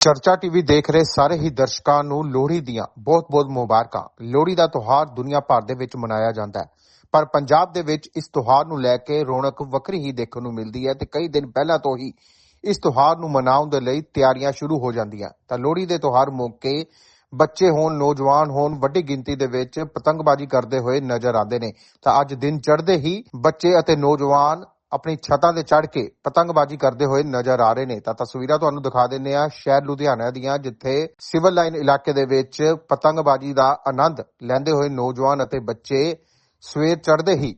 ਚਰਚਾ ਟੀਵੀ ਦੇਖ ਰਹੇ ਸਾਰੇ ਹੀ ਦਰਸ਼ਕਾਂ ਨੂੰ ਲੋਹੜੀ ਦੀਆਂ ਬਹੁਤ-ਬਹੁਤ ਮੁਬਾਰਕਾਂ। ਲੋਹੜੀ ਦਾ ਤਿਉਹਾਰ ਦੁਨੀਆ ਭਰ ਦੇ ਵਿੱਚ ਮਨਾਇਆ ਜਾਂਦਾ ਹੈ। ਪਰ ਪੰਜਾਬ ਦੇ ਵਿੱਚ ਇਸ ਤਿਉਹਾਰ ਨੂੰ ਲੈ ਕੇ ਰੌਣਕ ਵੱਖਰੀ ਹੀ ਦੇਖਣ ਨੂੰ ਮਿਲਦੀ ਹੈ ਤੇ ਕਈ ਦਿਨ ਪਹਿਲਾਂ ਤੋਂ ਹੀ ਇਸ ਤਿਉਹਾਰ ਨੂੰ ਮਨਾਉਣ ਦੇ ਲਈ ਤਿਆਰੀਆਂ ਸ਼ੁਰੂ ਹੋ ਜਾਂਦੀਆਂ। ਤਾਂ ਲੋਹੜੀ ਦੇ ਤਿਉਹਾਰ ਮੌਕੇ ਬੱਚੇ ਹੋਣ, ਨੌਜਵਾਨ ਹੋਣ ਵੱਡੀ ਗਿਣਤੀ ਦੇ ਵਿੱਚ ਪਤੰਗਬਾਜ਼ੀ ਕਰਦੇ ਹੋਏ ਨਜ਼ਰ ਆਉਂਦੇ ਨੇ। ਤਾਂ ਅੱਜ ਦਿਨ ਚੜ੍ਹਦੇ ਹੀ ਬੱਚੇ ਅਤੇ ਨੌਜਵਾਨ ਆਪਣੀ ਛੱਤਾਂ ਤੇ ਚੜ ਕੇ ਪਤੰਗਬਾਜ਼ੀ ਕਰਦੇ ਹੋਏ ਨਜ਼ਰ ਆ ਰਹੇ ਨੇ। ਤਾਂ ਤਸਵੀਰਾਂ ਤੁਹਾਨੂੰ ਦਿਖਾ ਦਿੰਨੇ ਆ ਸ਼ਹਿਰ ਲੁਧਿਆਣਾ ਦੀਆਂ, ਜਿੱਥੇ ਸਿਵਲ ਲਾਈਨ ਇਲਾਕੇ ਦੇ ਵਿੱਚ ਪਤੰਗਬਾਜ਼ੀ ਦਾ ਆਨੰਦ ਲੈਂਦੇ ਹੋਏ ਨੌਜਵਾਨ ਅਤੇ ਬੱਚੇ ਸਵੇਰ ਚੜ੍ਹਦੇ ਹੀ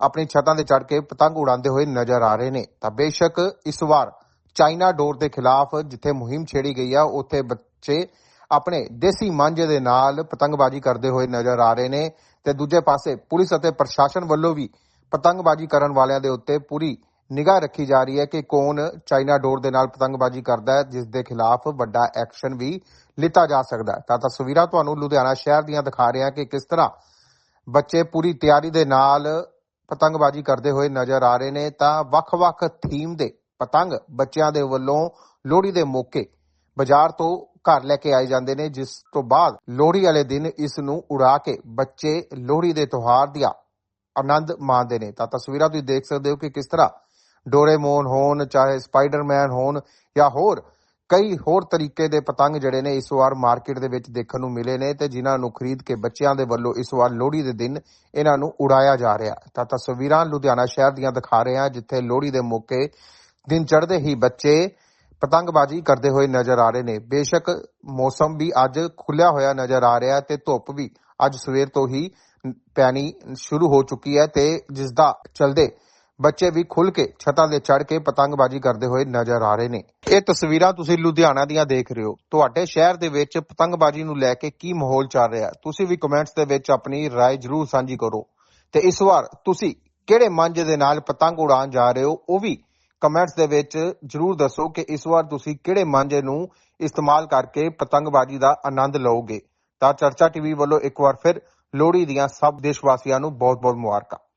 ਆਪਣੀ ਛੱਤਾਂ ਤੇ ਚੜ੍ਹ ਕੇ ਪਤੰਗ ਉਡਾਉਂਦੇ ਹੋਏ ਨਜ਼ਰ ਆ ਰਹੇ ਨੇ। ਤਾਂ ਬੇਸ਼ੱਕ ਇਸ ਵਾਰ ਚਾਈਨਾ ਡੋਰ ਦੇ ਖਿਲਾਫ ਜਿੱਥੇ ਮੁਹਿੰਮ ਛੇੜੀ ਗਈ ਆ, ਉੱਥੇ ਬੱਚੇ ਆਪਣੇ ਦੇਸੀ ਮਾਂਝੇ ਦੇ ਨਾਲ ਪਤੰਗਬਾਜ਼ੀ ਕਰਦੇ ਹੋਏ ਨਜ਼ਰ ਆ ਰਹੇ ਨੇ। ਤੇ ਦੂਜੇ ਪਾਸੇ ਪੁਲਿਸ ਅਤੇ ਪ੍ਰਸ਼ਾਸਨ ਵੱਲੋਂ ਵੀ ਪਤੰਗਬਾਜ਼ੀ ਕਰਨ ਵਾਲਿਆਂ ਦੇ ਉੱਤੇ ਪੂਰੀ ਨਿਗਾਹ ਰੱਖੀ ਜਾ ਰਹੀ ਹੈ ਕਿ ਕੌਣ ਚਾਈਨਾ ਡੋਰ ਦੇ ਨਾਲ ਪਤੰਗਬਾਜ਼ੀ ਕਰਦਾ ਹੈ, ਜਿਸ ਦੇ ਖਿਲਾਫ ਵੱਡਾ ਐਕਸ਼ਨ ਵੀ ਲਿੱਤਾ ਜਾ ਸਕਦਾ ਹੈ। ਤਾਂ ਤਸਵੀਰਾਂ ਤੁਹਾਨੂੰ ਲੁਧਿਆਣਾ ਸ਼ਹਿਰ ਦੀਆਂ ਦਿਖਾ ਰਹੇ ਹਾਂ ਕਿ ਕਿਸ ਤਰ੍ਹਾਂ ਬੱਚੇ ਪੂਰੀ ਤਿਆਰੀ ਦੇ ਨਾਲ ਪਤੰਗਬਾਜ਼ੀ ਕਰਦੇ ਹੋਏ ਨਜ਼ਰ ਆ ਰਹੇ ਨੇ। ਤਾਂ ਵੱਖ-ਵੱਖ ਥੀਮ ਦੇ ਪਤੰਗ ਬੱਚਿਆਂ ਦੇ ਵੱਲੋਂ ਲੋਹੜੀ ਦੇ ਮੌਕੇ ਬਾਜ਼ਾਰ ਤੋਂ ਘਰ ਲੈ ਕੇ ਆਏ ਜਾਂਦੇ ਨੇ, ਜਿਸ ਤੋਂ ਬਾਅਦ ਲੋਹੜੀ ਵਾਲੇ ਦਿਨ ਇਸ ਨੂੰ ਉਡਾ ਕੇ ਬੱਚੇ ਲੋਹੜੀ ਦੇ ਤਿਉਹਾਰ ਦਾ ਆਨੰਦ ਮਾਣਦੇ ਨੇ। ਤਾਂ ਤਸਵੀਰਾਂ ਤੁਸੀਂ ਦੇਖ ਸਕਦੇ ਹੋ ਕਿ ਕਿਸ ਤਰ੍ਹਾਂ ਡੋਰੇਮੋਨ ਹੋਣ, ਚਾਹੇ ਸਪਾਈਡਰਮੈਨ ਹੋਣ ਜਾਂ ਹੋਰ ਕਈ ਹੋਰ ਤਰੀਕੇ ਦੇ ਪਤੰਗ ਜਿਹੜੇ ਨੇ ਇਸ ਵਾਰ ਮਾਰਕੀਟ ਦੇ ਵਿੱਚ ਦੇਖਣ ਨੂੰ ਮਿਲੇ ਨੇ ਤੇ ਜਿਨ੍ਹਾਂ ਨੂੰ ਖਰੀਦ ਕੇ ਬੱਚਿਆਂ ਦੇ ਵੱਲੋਂ ਇਸ ਵਾਰ ਲੋਹੜੀ ਦੇ ਦਿਨ ਇਹਨਾਂ ਨੂੰ ਉਡਾਇਆ ਜਾ ਰਿਹਾ ਤਾਂ ਤਸਵੀਰਾਂ ਲੁਧਿਆਣਾ ਸ਼ਹਿਰ ਦੀਆਂ ਦਿਖਾ ਰਹੇ ਹਾਂ, ਜਿੱਥੇ ਲੋਹੜੀ ਦੇ ਮੌਕੇ ਦਿਨ ਚੜ੍ਹਦੇ ਹੀ ਬੱਚੇ ਪਤੰਗਬਾਜ਼ੀ ਕਰਦੇ ਹੋਏ ਨਜ਼ਰ ਆ ਰਹੇ ਨੇ। ਬੇਸ਼ੱਕ ਮੌਸਮ ਵੀ ਅੱਜ ਖੁੱਲਿਆ ਹੋਇਆ ਨਜ਼ਰ ਆ ਰਿਹਾ ਤੇ ਧੁੱਪ ਵੀ ਅੱਜ ਸਵੇਰ ਤੋਂ ਹੀ ਪੈਣੀ ਸ਼ੁਰੂ ਹੋ ਚੁੱਕੀ ਹੈ ਤੇ ਜਿਸ ਦਾ ਚਲਦੇ ਬੱਚੇ ਵੀ ਖੁੱਲ ਕੇ ਛੱਤਾਂ ਤੇ ਚੜ੍ਹ ਕੇ ਪਤੰਗਬਾਜ਼ੀ ਕਰਦੇ ਹੋਏ ਨਜ਼ਰ ਆ ਰਹੇ ਨੇ ਇਹ ਤਸਵੀਰਾਂ ਤੁਸੀਂ ਲੁਧਿਆਣਾ ਦੀਆਂ ਦੇਖ ਰਹੇ ਹੋ ਤੁਹਾਡੇ ਸ਼ਹਿਰ ਦੇ ਵਿੱਚ ਪਤੰਗਬਾਜ਼ੀ ਨੂੰ ਲੈ ਕੇ ਕੀ ਮਾਹੌਲ ਚੱਲ ਰਿਹਾ ਹੈ? ਤੁਸੀਂ ਵੀ ਕਮੈਂਟਸ ਦੇ ਵਿੱਚ ਆਪਣੀ رائے ਜਰੂਰ ਸਾਂਝੀ ਕਰੋ ਤੇ ਇਸ ਵਾਰ ਤੁਸੀਂ ਕਿਹੜੇ ਮੰਜ ਦੇ ਨਾਲ ਪਤੰਗ ਉਡਾਉਣ ਜਾ ਰਹੇ ਹੋ ਉਹ ਵੀ ਕਮੈਂਟਸ ਦੇ ਵਿੱਚ ਜਰੂਰ ਦੱਸੋ ਕਿ ਇਸ ਵਾਰ ਤੁਸੀਂ ਕਿਹੜੇ ਮਾਂਝੇ ਨੂੰ ਇਸਤੇਮਾਲ ਕਰਕੇ ਪਤੰਗਬਾਜ਼ੀ ਦਾ ਆਨੰਦ ਲਓਗੇ ਤਾਂ ਚਰਚਾ ਟੀਵੀ ਵੱਲੋਂ ਇੱਕ ਵਾਰ ਫਿਰ ਲੋਹੜੀ ਦੀਆਂ ਸਭ ਦੇਸ਼ ਵਾਸੀਆਂ ਨੂੰ ਬਹੁਤ-ਬਹੁਤ ਮੁਬਾਰਕਾਂ।